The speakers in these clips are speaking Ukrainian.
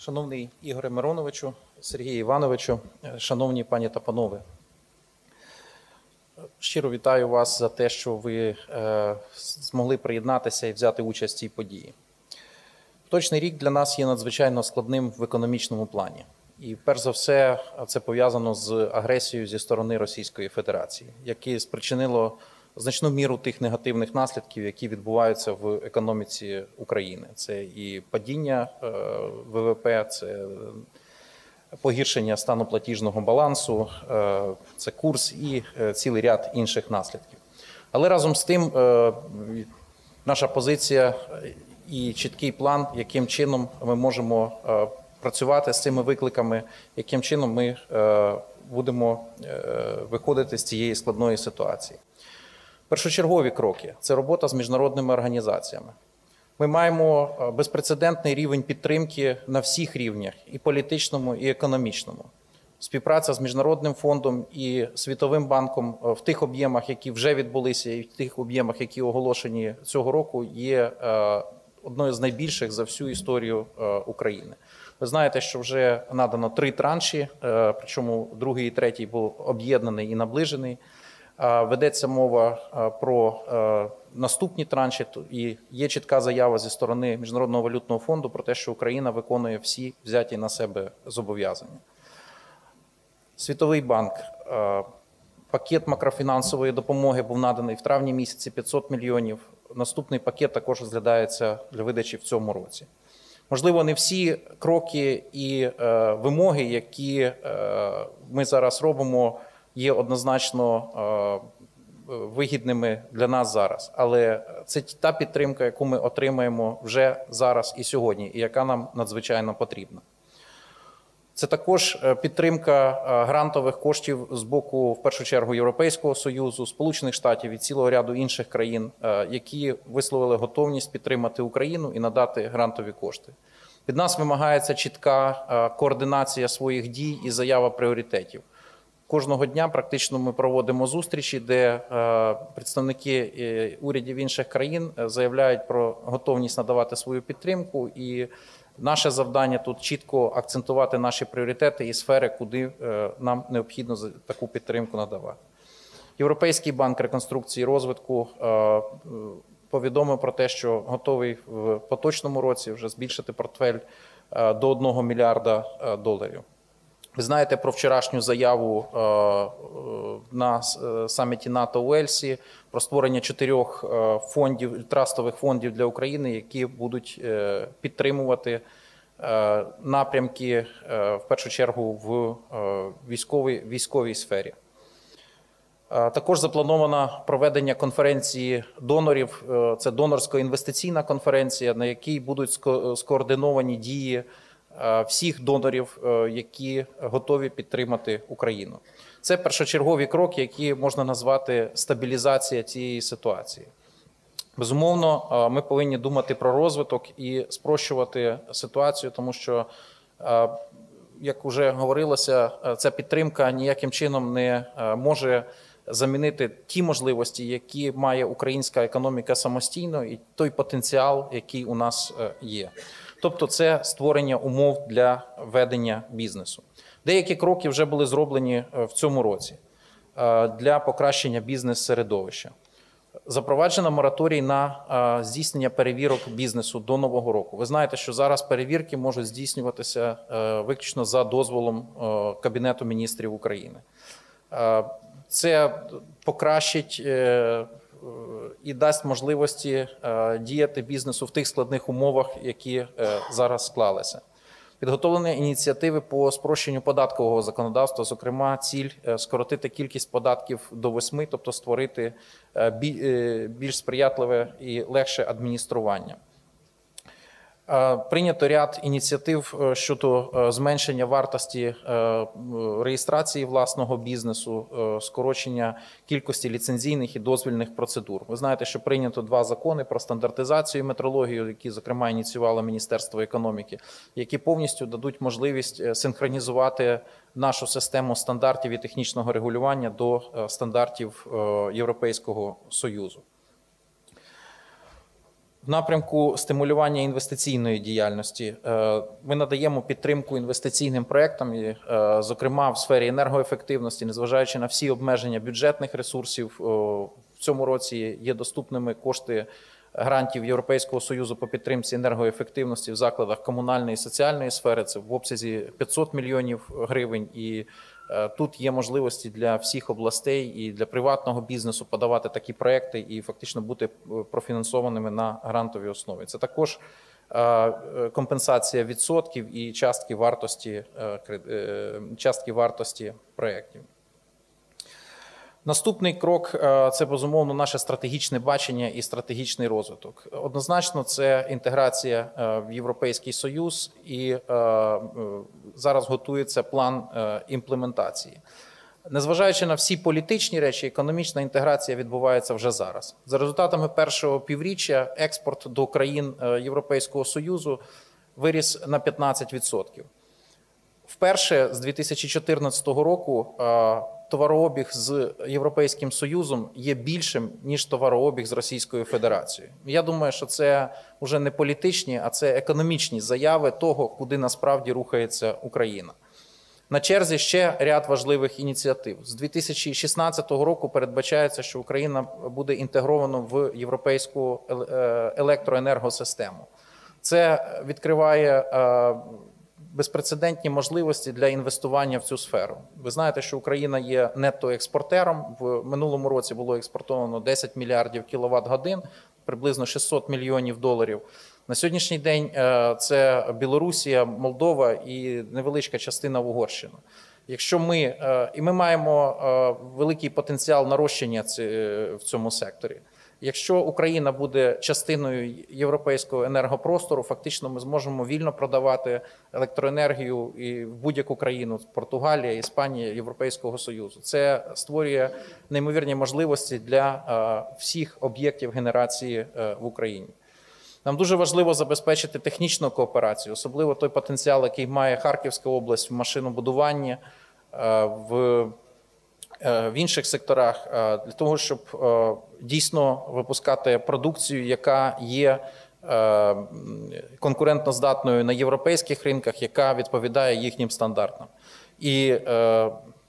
Шановний Ігоре Мироновичу, Сергію Івановичу, е, шановні пані та панове, щиро вітаю вас за те, що ви е, змогли приєднатися і взяти участь в цій події. Поточний рік для нас є надзвичайно складним в економічному плані. І перш за все, це пов'язано з агресією зі сторони Російської Федерації, яке спричинило значну міру тих негативних наслідків, які відбуваються в економіці України. Це і падіння е, ВВП, це погіршення стану платіжного балансу, е, це курс і е, цілий ряд інших наслідків. Але разом з тим, наша позиція і чіткий план, яким чином ми можемо працювати з цими викликами, яким чином ми будемо виходити з цієї складної ситуації. Першочергові кроки це робота з міжнародними організаціями. Ми маємо е, безпрецедентний рівень підтримки на всіх рівнях і політичному, і економічному. Співпраця з міжнародним фондом і світовим банком е, в тих об'ємах, які вже відбулися, і в тих об'ємах, які оголошені цього року, є е, одною з найбільших за всю історію України. Ви знаєте, що вже надано три транші, причому другий і третій був об'єднаний і наближений. Ведеться мова про наступні транші, і є чітка заява зі сторони Міжнародного валютного фонду про те, що Україна виконує всі взяті на себе зобов'язання. Світовий банк. Пакет макрофінансової допомоги був наданий в травні місяці 500 мільйонів. Наступний пакет також розглядається для видачі в цьому році. Можливо, не всі кроки і е, вимоги, які е, ми зараз робимо, є однозначно е, вигідними для нас зараз. Але це та підтримка, яку ми отримаємо вже зараз і сьогодні, і яка нам надзвичайно потрібна. Це також підтримка грантових коштів з боку, в першу чергу, Європейського союзу, Сполучених Штатів і цілого ряду інших країн, які висловили готовність підтримати Україну і надати грантові кошти. Від нас вимагається чітка координація своїх дій і заява пріоритетів. Кожного дня практично ми проводимо зустрічі, де представники урядів інших країн заявляють про готовність надавати свою підтримку. І наше завдання тут чітко акцентувати наші пріоритети і сфери, куди нам необхідно таку підтримку надавати. Європейський банк реконструкції і розвитку повідомив про те, що готовий в поточному році вже збільшити портфель до 1 мільярда доларів. Ви знаєте про вчорашню заяву на саміті НАТО у Ельсі про створення чотирьох фондів трастових фондів для України, які будуть підтримувати напрямки в першу чергу в військовій військовій сфері. Також заплановано проведення конференції донорів. Це донорсько-інвестиційна конференція, на якій будуть скоординовані дії всіх донорів, які готові підтримати Україну. Це першочергові кроки, які можна назвати стабілізація цієї ситуації. Безумовно, ми повинні думати про розвиток і спрощувати ситуацію, тому що, як вже говорилося, ця підтримка ніяким чином не може замінити ті можливості, які має українська економіка самостійно, і той потенціал, який у нас є. Тобто, це створення умов для ведення бізнесу. Деякі кроки вже були зроблені в цьому році для покращення бізнес-середовища. Запроваджено мораторій на здійснення перевірок бізнесу до нового року. Ви знаєте, що зараз перевірки можуть здійснюватися виключно за дозволом Кабінету міністрів України. Це покращить і дасть можливості діяти бізнесу в тих складних умовах, які зараз склалися. Підготовлені ініціативи по спрощенню податкового законодавства, зокрема, ціль скоротити кількість податків до восьми, тобто створити більш сприятливе і легше адміністрування. Прийнято ряд ініціатив щодо зменшення вартості реєстрації власного бізнесу, скорочення кількості ліцензійних і дозвільних процедур. Ви знаєте, що прийнято два закони про стандартизацію і метрологію, які зокрема ініціювало Міністерство економіки, які повністю дадуть можливість синхронізувати нашу систему стандартів і технічного регулювання до стандартів Європейського союзу. В напрямку стимулювання інвестиційної діяльності е, ми надаємо підтримку інвестиційним проектам, е, зокрема в сфері енергоефективності, незважаючи на всі обмеження бюджетних ресурсів. В цьому році є доступними кошти грантів Європейського союзу по підтримці енергоефективності в закладах комунальної і соціальної сфери. Це в обсязі 500 мільйонів гривень і тут є можливості для всіх областей і для приватного бізнесу подавати такі проекти і фактично бути е, профінансованими на грантовій основі. Це також е, компенсація відсотків і частки вартості частки вартості проєктів. Наступний крок е, це безумовно наше стратегічне бачення і стратегічний розвиток. Однозначно, це інтеграція е, в Європейський Союз, і е, зараз готується план імплементації. Незважаючи на всі політичні речі, економічна інтеграція відбувається вже зараз. За результатами першого півріччя експорт до країн Європейського союзу виріс на 15%. Вперше з 2014 року товарообіг з Європейським Союзом є більшим ніж товарообіг з Російською Федерацією. Я думаю, що це вже не політичні, а це економічні заяви того, куди насправді рухається Україна. На черзі ще ряд важливих ініціатив з 2016 року. Передбачається, що Україна буде інтегровано в європейську е, електроенергосистему. Це відкриває е, безпрецедентні можливості для інвестування в цю сферу. Ви знаєте, що Україна є нетто-експортером. В минулому році було експортовано 10 мільярдів кіловат годин, приблизно 600 мільйонів доларів. На сьогоднішній день е, це Білорусія, Молдова і невеличка частина Угорщини. Якщо ми е, і ми маємо е, великий потенціал нарощення в цьому секторі. Якщо Україна буде частиною європейського енергопростору, фактично ми зможемо вільно продавати електроенергію і в будь-яку країну Португалія, Іспанія, Європейського Союзу. Це створює неймовірні можливості для е, всіх об'єктів генерації е, в Україні. Нам дуже важливо забезпечити технічну кооперацію, особливо той потенціал, який має Харківська область в машинобудуванні. Е, в в інших секторах е, для того, щоб е, дійсно випускати продукцію, яка є конкурентноздатною на європейських ринках, яка відповідає їхнім стандартам. І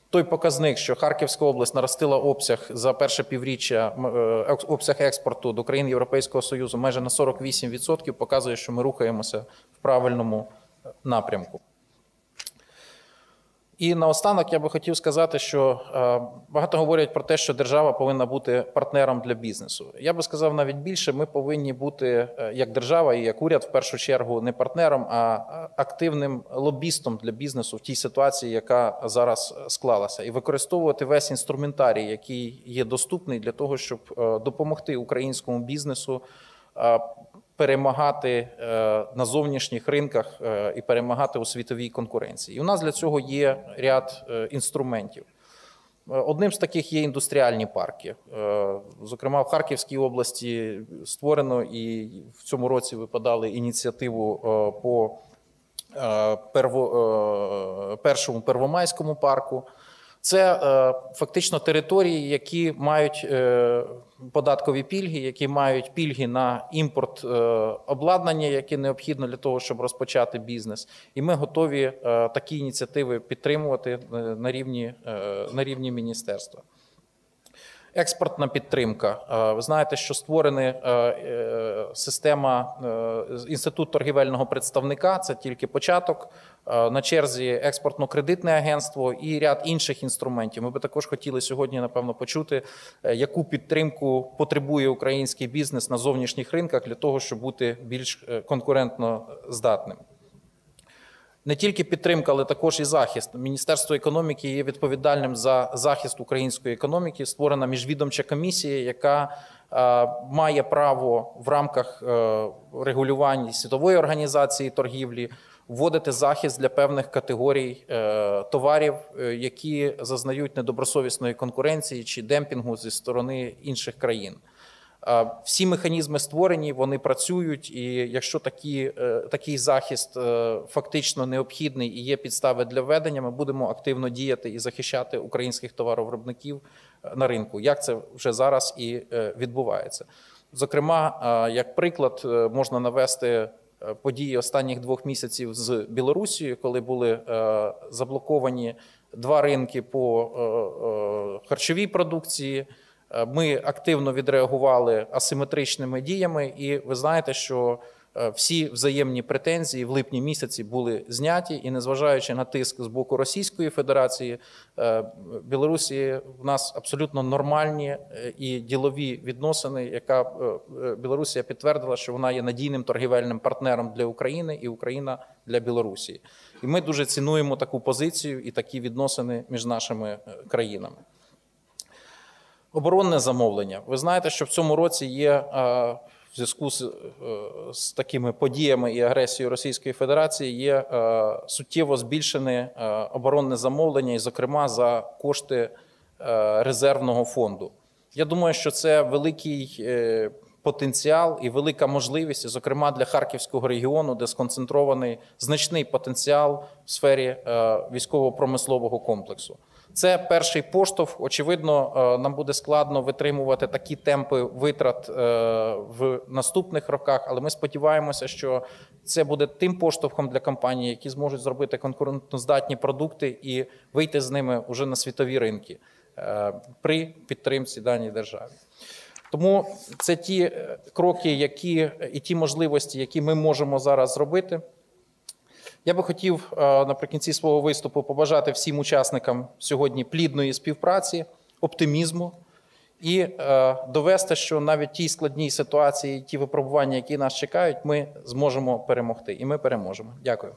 той показник, що Харківська область наростила обсяг за перше півріччя обсяг експорту до країн Європейського Союзу майже на 48%, показує, що ми рухаємося в правильному напрямку. І наостанок я би хотів сказати, що е, багато говорять про те, що держава повинна бути партнером для бізнесу. Я би сказав навіть більше, ми повинні бути е, як держава і як уряд в першу чергу не партнером, а активним лобістом для бізнесу в тій ситуації, яка зараз склалася, і використовувати весь інструментарій, який є доступний для того, щоб е, допомогти українському бізнесу перемагати е, на зовнішніх ринках е, і перемагати у світовій конкуренції. І у нас для цього є ряд е, інструментів. Одним з таких є індустріальні парки. Зокрема, в Харківській області створено і в цьому році випадали ініціативу по першому первомайському парку. Це е, фактично території, які мають е, податкові пільги, які мають пільги на імпорт е, обладнання, яке необхідно для того, щоб розпочати бізнес. І ми готові е, такі ініціативи підтримувати е, на рівні, е, на рівні міністерства. Експортна підтримка. Е, ви знаєте, що створена е, е, система інститут торгівельного представника це тільки початок. На черзі експортно-кредитне агентство і ряд інших інструментів. Ми би також хотіли сьогодні, напевно, почути, яку підтримку потребує український бізнес на зовнішніх ринках для того, щоб бути більш конкурентно здатним. Не тільки підтримка, але також і захист. Міністерство економіки є відповідальним за захист української економіки. Створена міжвідомча комісія, яка е, має право в рамках е, регулювання світової організації торгівлі вводити захист для певних категорій е, товарів, які зазнають недобросовісної конкуренції чи демпінгу зі сторони інших країн. Всі механізми створені, вони працюють, і якщо такі, е, такий захист е, фактично необхідний і є підстави для введення, ми будемо активно діяти і захищати українських товаровиробників е, на ринку. Як це вже зараз і відбувається? Зокрема, як приклад, можна навести події останніх двох місяців з Білорусією, коли були заблоковані два ринки по харчовій продукції. Е, Ми активно відреагували асиметричними діями, і ви знаєте, що е, всі взаємні претензії в липні місяці були зняті, і незважаючи на тиск з боку Російської Федерації, е, Білорусі в нас абсолютно нормальні і ділові відносини, яка Білорусія підтвердила, що вона є надійним торгівельним партнером для України і Україна для Білорусі. І ми дуже цінуємо таку позицію і такі відносини між нашими країнами. Оборонне замовлення. Ви знаєте, що в цьому році є е, в зв'язку з, е, з такими подіями і агресією Російської Федерації є е, суттєво збільшене оборонне замовлення, і, зокрема, за кошти резервного фонду. Я думаю, що це великий потенціал і велика можливість, зокрема для Харківського регіону, де сконцентрований значний потенціал в сфері військово-промислового комплексу. Це перший поштовх. Очевидно, е, нам буде складно витримувати такі темпи витрат е, в наступних роках, але ми сподіваємося, що це буде тим поштовхом для компаній, які зможуть зробити конкурентоздатні продукти і вийти з ними уже на світові ринки е, при підтримці даній державі. Тому це ті кроки, які і ті можливості, які ми можемо зараз зробити. Я би хотів е, наприкінці свого виступу побажати всім учасникам сьогодні плідної співпраці, оптимізму і е, довести, що навіть тій складній ситуації, ті випробування, які нас чекають, ми зможемо перемогти, і ми переможемо. Дякую.